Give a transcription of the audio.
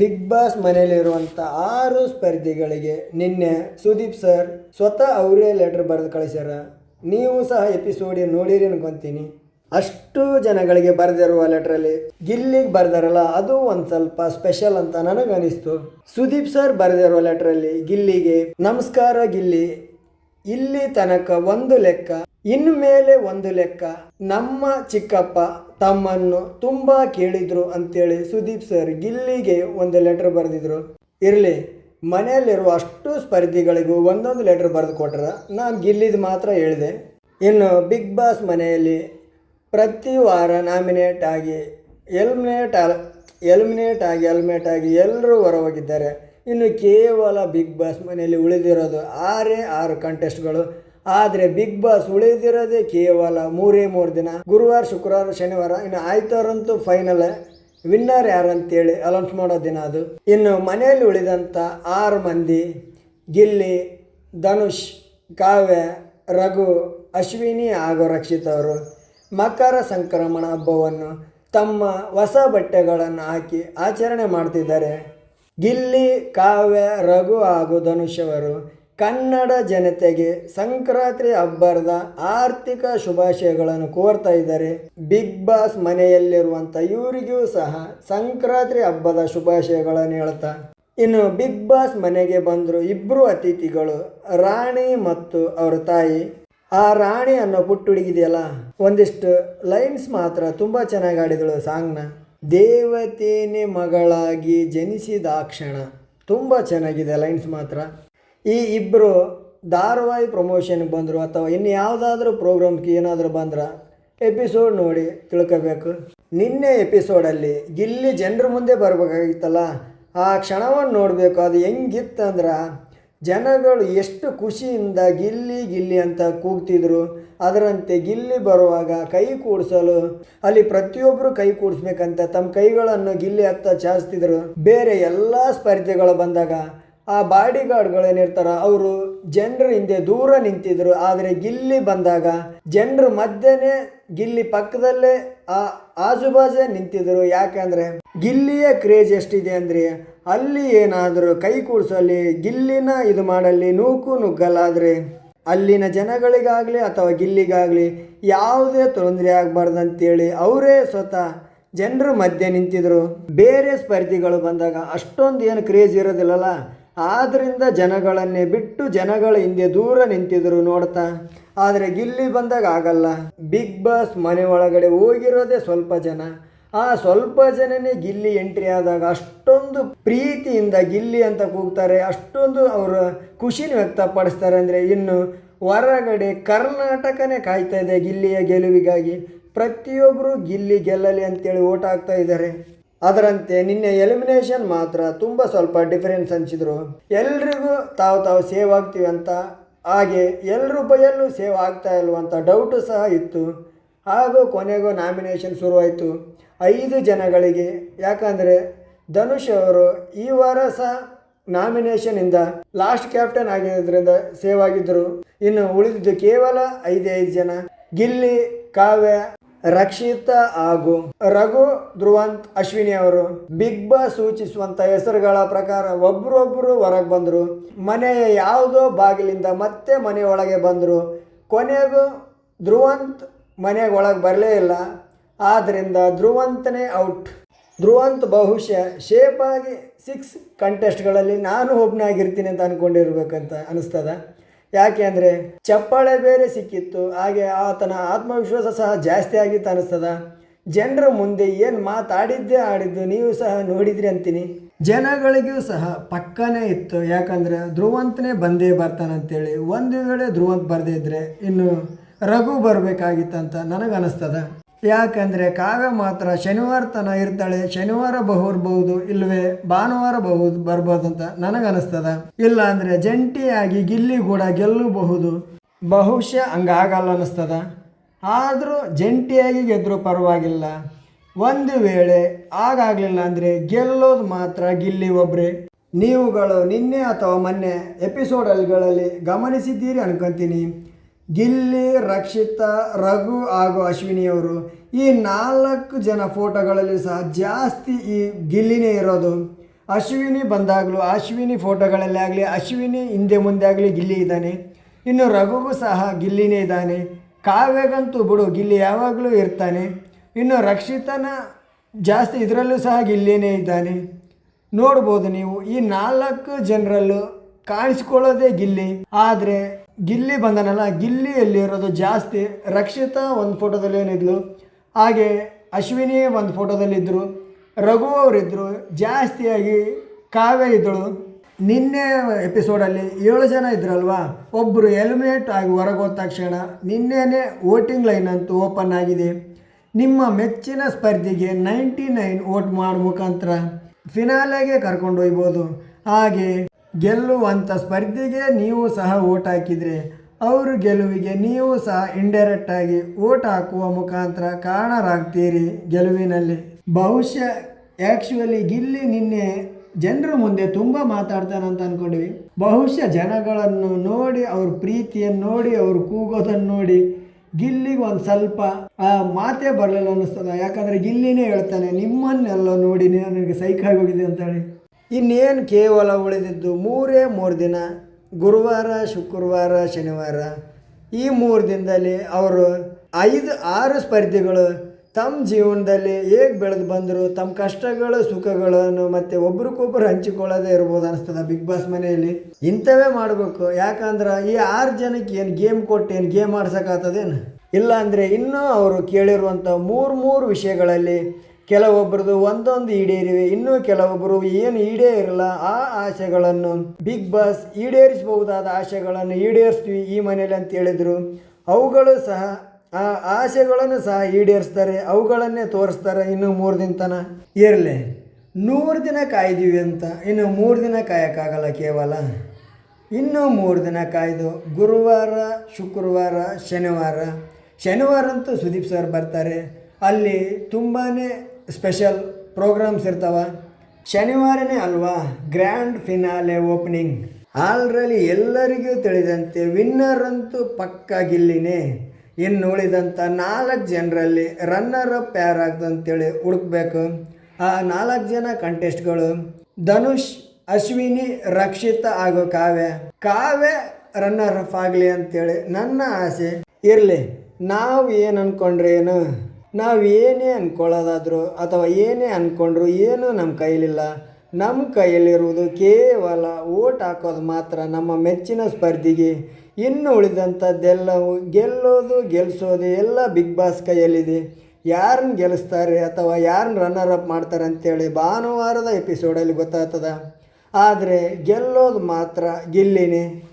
Big boss ಮನೆಯಲ್ಲಿರುವಂಥ ಆರು ಸ್ಪರ್ಧಿಗಳಿಗೆ ನಿನ್ನೆ Sudeep sir ಸ್ವತಃ ಅವರೇ ಲೆಟರ್ ಬರೆದು ಕಳಿಸ್ಯಾರ. ನೀವು ಸಹ ಎಪಿಸೋಡ್ ನೋಡಿರಿ ಅನ್ಕೊಂತೀನಿ. ಅಷ್ಟು ಜನಗಳಿಗೆ ಬರೆದಿರುವ ಲೆಟ್ರಲ್ಲಿ ಗಿಲ್ಲಿಗೆ ಬರೆದಾರಲ್ಲ, ಅದು ಒಂದು ಸ್ವಲ್ಪ ಸ್ಪೆಷಲ್ ಅಂತ ನನಗನಿಸ್ತು ಸುದೀಪ್ ಸರ್ ಬರೆದಿರುವ ಲೆಟ್ರಲ್ಲಿ ಗಿಲ್ಲಿಗೆ, ನಮಸ್ಕಾರ ಗಿಲ್ಲಿ, ಇಲ್ಲಿ ತನಕ ಒಂದು ಲೆಕ್ಕ, ಇನ್ನು ಮೇಲೆ ಒಂದು ಲೆಕ್ಕ, ನಮ್ಮ ಚಿಕ್ಕಪ್ಪ ತಮ್ಮನ್ನು ತುಂಬಾ ಕೇಳಿದ್ರು ಅಂತೇಳಿ ಸುದೀಪ್ ಸರ್ ಗಿಲ್ಲಿಗೆ ಒಂದು ಲೆಟರ್ ಬರೆದಿದ್ರು. ಇರಲಿ, ಮನೆಯಲ್ಲಿರುವ ಅಷ್ಟು ಸ್ಪರ್ಧಿಗಳಿಗೂ ಒಂದೊಂದು ಲೆಟರ್ ಬರೆದು ಕೊಟ್ರ ನಾನು ಗಿಲ್ಲಿದ್ ಮಾತ್ರ ಹೇಳಿದೆ. ಇನ್ನು ಬಿಗ್ ಬಾಸ್ ಮನೆಯಲ್ಲಿ ಪ್ರತಿ ವಾರ ನಾಮಿನೇಟ್ ಆಗಿ ಎಲ್ಮಿನೇಟ್ ಎಲ್ಮಿನೇಟ್ ಆಗಿ ಎಲ್ಮಿನೇಟ್ ಆಗಿ ಎಲ್ಲರೂ ಹೊರಹೋಗಿದ್ದಾರೆ. ಇನ್ನು ಕೇವಲ ಬಿಗ್ ಬಾಸ್ ಮನೆಯಲ್ಲಿ ಉಳಿದಿರೋದು ಆರೇ ಆರು ಕಂಟೆಸ್ಟ್ಗಳು ಆದರೆ ಬಿಗ್ ಬಾಸ್ ಉಳಿದಿರೋದೇ ಕೇವಲ ಮೂರೇ ಮೂರು ದಿನ. ಗುರುವಾರ, ಶುಕ್ರವಾರ, ಶನಿವಾರ, ಇನ್ನು ಆಯ್ತಾರಂತೂ ಫೈನಲ್ ವಿನ್ನರ್ ಯಾರಂತೇಳಿ ಅಲೌನ್ಸ್ ಮಾಡೋ ದಿನ ಅದು. ಇನ್ನು ಮನೆಯಲ್ಲಿ ಉಳಿದಂಥ ಆರು ಮಂದಿ, ಗಿಲ್ಲಿ, ಧನುಷ್, ಕಾವ್ಯ, ರಘು, ಅಶ್ವಿನಿ ಹಾಗೂ ರಕ್ಷಿತ್ ಅವರು ಮಕರ ಸಂಕ್ರಮಣ ಹಬ್ಬವನ್ನು ತಮ್ಮ ಹೊಸ ಬಟ್ಟೆಗಳನ್ನು ಹಾಕಿ ಆಚರಣೆ ಮಾಡ್ತಿದ್ದಾರೆ. ಗಿಲ್ಲಿ, ಕಾವ್ಯ, ರಘು ಹಾಗೂ ಧನುಷ್ ಅವರು ಕನ್ನಡ ಜನತೆಗೆ ಸಂಕ್ರಾಂತಿ ಹಬ್ಬದ ಆರ್ಥಿಕ ಶುಭಾಶಯಗಳನ್ನು ಕೋರ್ತಾ ಇದ್ದಾರೆ. ಬಿಗ್ ಬಾಸ್ ಮನೆಯಲ್ಲಿರುವಂಥ ಇವರಿಗೂ ಸಹ ಸಂಕ್ರಾಂತಿ ಹಬ್ಬದ ಶುಭಾಶಯಗಳನ್ನು ಹೇಳ್ತಾ. ಇನ್ನು ಬಿಗ್ ಬಾಸ್ ಮನೆಗೆ ಬಂದರು ಇಬ್ಬರು ಅತಿಥಿಗಳು, ರಾಣಿ ಮತ್ತು ಅವರ ತಾಯಿ. ಆ ರಾಣಿ ಅನ್ನೋ ಪುಟ್ಟುಡುಗಿದೆಯಲ್ಲ? ಒಂದಿಷ್ಟು ಲೈನ್ಸ್ ಮಾತ್ರ ತುಂಬ ಚೆನ್ನಾಗಿ ಆಡಿದಳು ಸಾಂಗ್ನ. ದೇವತೇನೆ ಮಗಳಾಗಿ ಜನಿಸಿದಾಕ್ಷಣ ತುಂಬ ಚೆನ್ನಾಗಿದೆ ಲೈನ್ಸ್ ಮಾತ್ರ. ಈ ಇಬ್ಬರು ಧಾರಾವಾಹಿ ಪ್ರಮೋಷನ್ಗೆ ಬಂದರು ಅಥವಾ ಇನ್ನು ಯಾವುದಾದ್ರೂ ಪ್ರೋಗ್ರಾಮ್ಗೆ ಏನಾದರೂ ಬಂದ್ರೆ ಎಪಿಸೋಡ್ ನೋಡಿ ತಿಳ್ಕೋಬೇಕು. ನಿನ್ನೆ ಎಪಿಸೋಡಲ್ಲಿ ಗಿಲ್ಲಿ ಜನರ ಮುಂದೆ ಬರಬೇಕಾಗಿತ್ತಲ್ಲ, ಆ ಕ್ಷಣವನ್ನು ನೋಡಬೇಕು ಅದು ಹೆಂಗಿತ್ತಂದ್ರೆ ಜನಗಳು ಎಷ್ಟು ಖುಷಿಯಿಂದ ಗಿಲ್ಲಿ ಗಿಲ್ಲಿ ಅಂತ ಕೂಗ್ತಿದ್ರು, ಅದರಂತೆ ಗಿಲ್ಲಿ ಬರುವಾಗ ಕೈ ಕೂಡಿಸಲು, ಅಲ್ಲಿ ಪ್ರತಿಯೊಬ್ಬರು ಕೈ ಕೂಡಿಸ್ಬೇಕಂತ ತಮ್ಮ ಕೈಗಳನ್ನು ಗಿಲ್ಲಿ ಹತ್ತ ಚಾಚ್ತಿದ್ರು. ಬೇರೆ ಎಲ್ಲ ಸ್ಪರ್ಧೆಗಳು ಬಂದಾಗ ಆ ಬಾಡಿ ಗಾರ್ಡ್ಗಳೇನಿರ್ತಾರ ಅವರು ಜನರ ಹಿಂದೆ ದೂರ ನಿಂತಿದ್ರು. ಆದರೆ ಗಿಲ್ಲಿ ಬಂದಾಗ ಜನರ ಮಧ್ಯೆನೇ ಗಿಲ್ಲಿ ಪಕ್ಕದಲ್ಲೇ ಆ ಆಜುಬಾಜೆ ನಿಂತಿದ್ರು. ಯಾಕಂದ್ರೆ ಗಿಲ್ಲಿಯ ಕ್ರೇಜ್ ಎಷ್ಟಿದೆ ಅಂದ್ರೆ ಅಲ್ಲಿ ಏನಾದರೂ ಕೈ ಕೂಡಿಸಲಿ ಗಿಲ್ಲಿನ ಇದು ಮಾಡಲಿ ನೂಕು ನುಗ್ಗಲಾದ್ರೆ ಅಲ್ಲಿನ ಜನಗಳಿಗಾಗಲಿ ಅಥವಾ ಗಿಲ್ಲಿಗಾಗಲಿ ಯಾವುದೇ ತೊಂದರೆ ಆಗಬಾರ್ದಂತೇಳಿ ಅವರೇ ಸ್ವತಃ ಜನರ ಮಧ್ಯೆ ನಿಂತಿದ್ರು. ಬೇರೆ ಸ್ಪರ್ಧಿಗಳು ಬಂದಾಗ ಅಷ್ಟೊಂದು ಏನು ಕ್ರೇಜ್ ಇರೋದಿಲ್ಲಲ್ಲ. ಆದ್ದರಿಂದ ಜನಗಳನ್ನೇ ಬಿಟ್ಟು ಜನಗಳ ಹಿಂದೆ ದೂರ ನಿಂತಿದ್ರು ನೋಡ್ತಾ, ಆದರೆ ಗಿಲ್ಲಿ ಬಂದಾಗ ಆಗಲ್ಲ. ಬಿಗ್ ಬಾಸ್ ಮನೆ ಒಳಗಡೆ ಹೋಗಿರೋದೇ ಸ್ವಲ್ಪ ಜನ. ಆ ಸ್ವಲ್ಪ ಜನನೇ ಗಿಲ್ಲಿ ಎಂಟ್ರಿ ಆದಾಗ ಅಷ್ಟೊಂದು ಪ್ರೀತಿಯಿಂದ ಗಿಲ್ಲಿ ಅಂತ ಕೂಗ್ತಾರೆ, ಅಷ್ಟೊಂದು ಅವರ ಖುಷಿನ ವ್ಯಕ್ತಪಡಿಸ್ತಾರೆ ಅಂದರೆ ಇನ್ನು ಹೊರಗಡೆ ಕರ್ನಾಟಕನೇ ಕಾಯ್ತಾ ಇದೆ ಗಿಲ್ಲಿಯ ಗೆಲುವಿಗಾಗಿ. ಪ್ರತಿಯೊಬ್ಬರು ಗಿಲ್ಲಿ ಗೆಲ್ಲಲಿ ಅಂತೇಳಿ ಓಟ್ ಹಾಕ್ತಾ ಇದ್ದಾರೆ. ಅದರಂತೆ ನಿನ್ನೆ ಎಲಿಮಿನೇಷನ್ ಮಾತ್ರ ತುಂಬ ಸ್ವಲ್ಪ ಡಿಫರೆನ್ಸ್ ಹಂಚಿದ್ರು ಎಲ್ರಿಗೂ ತಾವು ತಾವು ಸೇವ್ ಆಗ್ತೀವಿ ಅಂತ. ಹಾಗೆ ಎಲ್ಲರೂ ಬೈಯಲ್ಲೂ ಸೇವ್ ಆಗ್ತಾ ಇಲ್ವಂತ ಡೌಟು ಸಹ ಇತ್ತು. ಹಾಗೂ ಕೊನೆಗೂ ನಾಮಿನೇಷನ್ ಶುರುವಾಯಿತು. ಐದು ಜನಗಳಿಗೆ, ಯಾಕಂದರೆ ಧನುಷ್ ಅವರು ಈ ವಾರ ಸಹ ನಾಮಿನೇಷನಿಂದ ಲಾಸ್ಟ್ ಕ್ಯಾಪ್ಟನ್ ಆಗಿರೋದ್ರಿಂದ ಸೇವ್ ಆಗಿದ್ದರು ಇನ್ನು ಉಳಿದಿದ್ದು ಕೇವಲ ಐದೇ ಐದು ಜನ. ಗಿಲ್ಲಿ, ಕಾವ್ಯ ರಕ್ಷಿತಾ ಹಾಗೂ ರಘು ಧ್ರುವಂತ್ ಅಶ್ವಿನಿ ಅವರು ಬಿಗ್ ಬಾಸ್ ಸೂಚಿಸುವಂತ ಹೆಸರುಗಳ ಪ್ರಕಾರ ಒಬ್ರೊಬ್ರು ಹೊರಗೆ ಬಂದರು. ಮನೆಯ ಯಾವುದೋ ಬಾಗಿಲಿಂದ ಮತ್ತೆ ಮನೆಯೊಳಗೆ ಬಂದರು. ಕೊನೆಗೂ ಧ್ರುವಂತ್ ಮನೆಗೆ ಒಳಗೆ ಬರಲೇ ಇಲ್ಲ. ಆದ್ದರಿಂದ ಧ್ರುವಂತನೇ ಔಟ್. ಧ್ರುವಂತ್ ಬಹುಶಃ ಶೇಪಾಗಿ ಸಿಕ್ಸ್ ಕಂಟೆಸ್ಟ್ಗಳಲ್ಲಿ ನಾನು ಒಬ್ಬನಾಗಿರ್ತೀನಿ ಅಂತ ಅಂದ್ಕೊಂಡಿರ್ಬೇಕಂತ ಅನಿಸ್ತದ. ಯಾಕೆ ಅಂದರೆ ಚಪ್ಪಾಳೆ ಬೇರೆ ಸಿಕ್ಕಿತ್ತು, ಹಾಗೆ ಆತನ ಆತ್ಮವಿಶ್ವಾಸ ಸಹ ಜಾಸ್ತಿ ಆಗಿತ್ತು ಅನ್ನಿಸ್ತದ ಜನರ ಮುಂದೆ ಏನು ಮಾತಾಡಿದ್ದೇ ಆಡಿದ್ದು ನೀವು ಸಹ ನೋಡಿದ್ರಿ ಅಂತೀನಿ. ಜನಗಳಿಗೂ ಸಹ ಪಕ್ಕನೇ ಇತ್ತು, ಯಾಕಂದರೆ ಧ್ರುವಂತನೇ ಬಂದೇ ಬರ್ತಾನಂತೇಳಿ ಒಂದು ವೇಳೆ ಧ್ರುವಂತ ಬರದೇ ಇದ್ದರೆ ಇನ್ನು ರಘು ಬರಬೇಕಾಗಿತ್ತಂತ ನನಗನ್ನಿಸ್ತದ ಯಾಕಂದರೆ ಕಾವ್ಯ ಮಾತ್ರ ಶನಿವಾರ ತನ ಇರ್ತಾಳೆ, ಶನಿವಾರ ಬಹುರ್ಬಹುದು ಇಲ್ಲವೇ ಭಾನುವಾರ ಬಹುದು ಬರ್ಬೋದು ಅಂತ ನನಗನ್ನಿಸ್ತದ ಇಲ್ಲ ಅಂದರೆ ಜಂಟಿಯಾಗಿ ಗಿಲ್ಲಿ ಕೂಡ ಗೆಲ್ಲಬಹುದು. ಬಹುಶಃ ಹಂಗಾಗಲ್ಲ ಅನ್ನಿಸ್ತದ ಆದರೂ ಜಂಟಿಯಾಗಿ ಗೆದ್ದರೂ ಪರವಾಗಿಲ್ಲ. ಒಂದು ವೇಳೆ ಆಗಾಗಲಿಲ್ಲ ಅಂದರೆ ಗೆಲ್ಲೋದು ಮಾತ್ರ ಗಿಲ್ಲಿ ಒಬ್ಬರೇ ನೀವುಗಳು ನಿನ್ನೆ ಅಥವಾ ಮೊನ್ನೆ ಎಪಿಸೋಡ್ಗಳಲ್ಲಿ ಗಮನಿಸಿದ್ದೀರಿ ಅನ್ಕೊಂತೀನಿ. ಗಿಲ್ಲಿ, ರಕ್ಷಿತ, ರಘು ಹಾಗೂ ಅಶ್ವಿನಿಯವರು ಈ ನಾಲ್ಕು ಜನ ಫೋಟೋಗಳಲ್ಲಿ ಸಹ ಜಾಸ್ತಿ ಈ ಗಿಲ್ಲಿನೇ ಇರೋದು. ಅಶ್ವಿನಿ ಬಂದಾಗಲೂ ಅಶ್ವಿನಿ ಫೋಟೋಗಳಲ್ಲಿ ಆಗಲಿ, ಅಶ್ವಿನಿ ಹಿಂದೆ ಮುಂದೆ ಆಗಲಿ ಗಿಲ್ಲಿ ಇದ್ದಾನೆ. ಇನ್ನು ರಘುಗೂ ಸಹ ಗಿಲ್ಲಿನೇ ಇದ್ದಾನೆ. ಕಾವ್ಯಗಂತೂ ಬಿಡು, ಗಿಲ್ಲಿ ಯಾವಾಗಲೂ ಇರ್ತಾನೆ. ಇನ್ನು ರಕ್ಷಿತನ ಜಾಸ್ತಿ ಇದರಲ್ಲೂ ಸಹ ಗಿಲ್ಲಿನೇ ಇದ್ದಾನೆ. ನೋಡ್ಬೋದು ನೀವು, ಈ ನಾಲ್ಕು ಜನರಲ್ಲೂ ಕಾಣಿಸ್ಕೊಳ್ಳೋದೇ ಗಿಲ್ಲಿ. ಆದರೆ ಗಿಲ್ಲಿ ಬಂದನಲ್ಲ, ಗಿಲ್ಲಿಯಲ್ಲಿರೋದು ಜಾಸ್ತಿ. ರಕ್ಷಿತಾ ಒಂದು ಫೋಟೋದಲ್ಲಿ ಏನಿದ್ಲು? ಹಾಗೆ ಅಶ್ವಿನಿ ಒಂದು ಫೋಟೋದಲ್ಲಿದ್ದರು ರಘು ಅವರಿದ್ದರು ಜಾಸ್ತಿಯಾಗಿ ಕಾವ್ಯ ಇದ್ದಳು. ನಿನ್ನೆ ಎಪಿಸೋಡಲ್ಲಿ ಏಳು ಜನ ಇದ್ರಲ್ವಾ? ಒಬ್ಬರು ಎಲಿಮಿನೇಟ್ ಆಗಿ ಹೊರಗೋದ ತಕ್ಷಣ ನಿನ್ನೆನೇ ವೋಟಿಂಗ್ ಲೈನ್ ಅಂತೂ ಓಪನ್ ಆಗಿದೆ. ನಿಮ್ಮ ಮೆಚ್ಚಿನ ಸ್ಪರ್ಧಿಗೆ ನೈಂಟಿ ನೈನ್ ವೋಟ್ ಮಾಡೋ ಮುಖಾಂತರ ಫಿನಾಲೆಗೆ ಕರ್ಕೊಂಡು ಹೋಗ್ಬೋದು. ಹಾಗೆ ಗೆಲ್ಲುವಂಥ ಸ್ಪರ್ಧಿಗೆ ನೀವು ಸಹ ಓಟ್ ಹಾಕಿದರೆ ಅವರು ಗೆಲುವಿಗೆ ನೀವು ಸಹ ಇಂಡೈರೆಕ್ಟಾಗಿ ಓಟ್ ಹಾಕುವ ಮುಖಾಂತರ ಕಾರಣರಾಗ್ತೀರಿ ಗೆಲುವಿನಲ್ಲಿ. ಬಹುಶಃ ಆ್ಯಕ್ಚುಲಿ ಗಿಲ್ಲಿ ನಿನ್ನೆ ಜನರ ಮುಂದೆ ತುಂಬ ಅಂತ ಅಂದ್ಕೊಂಡ್ವಿ ಬಹುಶಃ ಜನಗಳನ್ನು ನೋಡಿ, ಅವ್ರ ಪ್ರೀತಿಯನ್ನು ನೋಡಿ, ಅವರು ಕೂಗೋದನ್ನು ನೋಡಿ ಗಿಲ್ಲಿಗೆ ಒಂದು ಸ್ವಲ್ಪ, ಆ, ಮಾತೇ ಬರಲಿಲ್ಲ ಅನ್ನಿಸ್ತದ. ಯಾಕಂದರೆ ಗಿಲ್ಲಿನೇ ಹೇಳ್ತಾನೆ, ನಿಮ್ಮನ್ನೆಲ್ಲ ನೋಡಿ ನನಗೆ ಹೋಗಿದೆ ಅಂತೇಳಿ. ಇನ್ನೇನು ಕೇವಲ ಉಳಿದಿದ್ದು ಮೂರೇ ಮೂರು ದಿನ, ಗುರುವಾರ, ಶುಕ್ರವಾರ, ಶನಿವಾರ. ಈ ಮೂರು ದಿನದಲ್ಲಿ ಅವರು ಐದು, ಆರು ಸ್ಪರ್ಧಿಗಳು. ತಮ್ಮ ಜೀವನದಲ್ಲಿ ಹೇಗೆ ಬೆಳೆದು ಬಂದರು ತಮ್ಮ ಕಷ್ಟಗಳು, ಸುಖಗಳನ್ನು ಮತ್ತು ಒಬ್ರಿಗೊಬ್ರು ಹಂಚಿಕೊಳ್ಳೋದೇ ಇರ್ಬೋದು ಅನಿಸ್ತದ ಬಿಗ್ ಬಾಸ್ ಮನೆಯಲ್ಲಿ. ಇಂಥವೇ ಮಾಡಬೇಕು. ಯಾಕಂದ್ರೆ ಈ ಆರು ಜನಕ್ಕೆ ಏನು ಗೇಮ್ ಕೊಟ್ಟು ಏನು ಗೇಮ್ ಆಡ್ಸೋಕ್ಕಾಗ್ತದೇನು? ಇಲ್ಲಾಂದರೆ ಇನ್ನೂ ಅವರು ಕೇಳಿರುವಂಥ ಮೂರು ಮೂರು ವಿಷಯಗಳಲ್ಲಿ ಕೆಲವೊಬ್ಬರದು ಒಂದೊಂದು ಈಡೇರಿವೆ, ಇನ್ನೂ ಕೆಲವೊಬ್ಬರು ಏನು ಈಡೇ ಇರಲ್ಲ, ಆ ಆಸೆಗಳನ್ನು ಬಿಗ್ ಬಾಸ್ ಈಡೇರಿಸಬಹುದಾದ ಆಸೆಗಳನ್ನು ಈಡೇರಿಸ್ತೀವಿ ಈ ಮನೇಲಿ ಅಂತ ಹೇಳಿದರು. ಅವುಗಳು ಸಹ, ಆ ಆಸೆಗಳನ್ನು ಸಹ ಈಡೇರಿಸ್ತಾರೆ, ಅವುಗಳನ್ನೇ ತೋರಿಸ್ತಾರೆ, ಇನ್ನು ಮೂರು ದಿನ ತನ ಇರಲಿ. ನೂರು ದಿನ ಕಾಯ್ದೀವಿ ಅಂತ, ಇನ್ನು ಮೂರು ದಿನ ಕಾಯೋಕ್ಕಾಗಲ್ಲ ಕೇವಲ. ಇನ್ನೂ ಮೂರು ದಿನ ಕಾಯ್ದು, ಗುರುವಾರ, ಶುಕ್ರವಾರ, ಶನಿವಾರ. ಶನಿವಾರ ಅಂತೂ ಸುದೀಪ್ ಸರ್ ಬರ್ತಾರೆ. ಅಲ್ಲಿ ತುಂಬಾ ಸ್ಪೆಷಲ್ ಪ್ರೋಗ್ರಾಮ್ಸ್ ಇರ್ತಾವ. ಶನಿವಾರನೇ ಅಲ್ವಾ? Grand finale opening. ಆಲ್ರಲ್ಲಿ ಎಲ್ಲರಿಗೂ ತಿಳಿದಂತೆ ವಿನ್ನರ್ ಅಂತೂ ಪಕ್ಕ ಗಿಲ್ಲಿನೇ. ಇನ್ನು ಉಳಿದಂಥ ನಾಲ್ಕು ಜನರಲ್ಲಿ ರನ್ನರ್ ಅಪ್ ಯಾರಾಗ್ದಂತೇಳಿ ಹುಡುಕ್ಬೇಕು. ಆ ನಾಲ್ಕು ಜನ ಕಂಟೆಸ್ಟ್ಗಳು ಧನುಷ್, ಅಶ್ವಿನಿ, ರಕ್ಷಿತ ಹಾಗೂ ಕಾವ್ಯ. ಕಾವ್ಯ ರನ್ನರ್ ಅಪ್ ಆಗಲಿ ಅಂತೇಳಿ ನನ್ನ ಆಸೆ. ಇರಲಿ, ನಾವು ಏನು ಅಂದ್ಕೊಂಡ್ರೆ ಏನು ನಾವು ಏನೇ ಅಂದ್ಕೊಳ್ಳೋದಾದರೂ ಅಥವಾ ಏನೇ ಅಂದ್ಕೊಂಡ್ರು ಏನೂ ನಮ್ಮ ಕೈಲಿಲ್ಲ ನಮ್ಮ ಕೈಯಲ್ಲಿರುವುದು ಕೇವಲ ಓಟ್ ಹಾಕೋದು ಮಾತ್ರ ನಮ್ಮ ಮೆಚ್ಚಿನ ಸ್ಪರ್ಧಿಗೆ. ಇನ್ನು ಉಳಿದಂಥದ್ದೆಲ್ಲವೂ ಗೆಲ್ಲೋದು ಗೆಲ್ಲಿಸೋದು ಎಲ್ಲ ಬಿಗ್ ಬಾಸ್ ಕೈಯಲ್ಲಿದೆ. ಯಾರನ್ನ ಗೆಲ್ಲಿಸ್ತಾರೆ ಅಥವಾ ಯಾರನ್ನ ರನ್ನರ್ ಅಪ್ ಮಾಡ್ತಾರೆ ಅಂತೇಳಿ ಭಾನುವಾರದ ಎಪಿಸೋಡಲ್ಲಿ ಗೊತ್ತಾಗ್ತದ. ಆದರೆ ಗೆಲ್ಲೋದು ಮಾತ್ರ ಗಿಲ್ಲಿನೇ.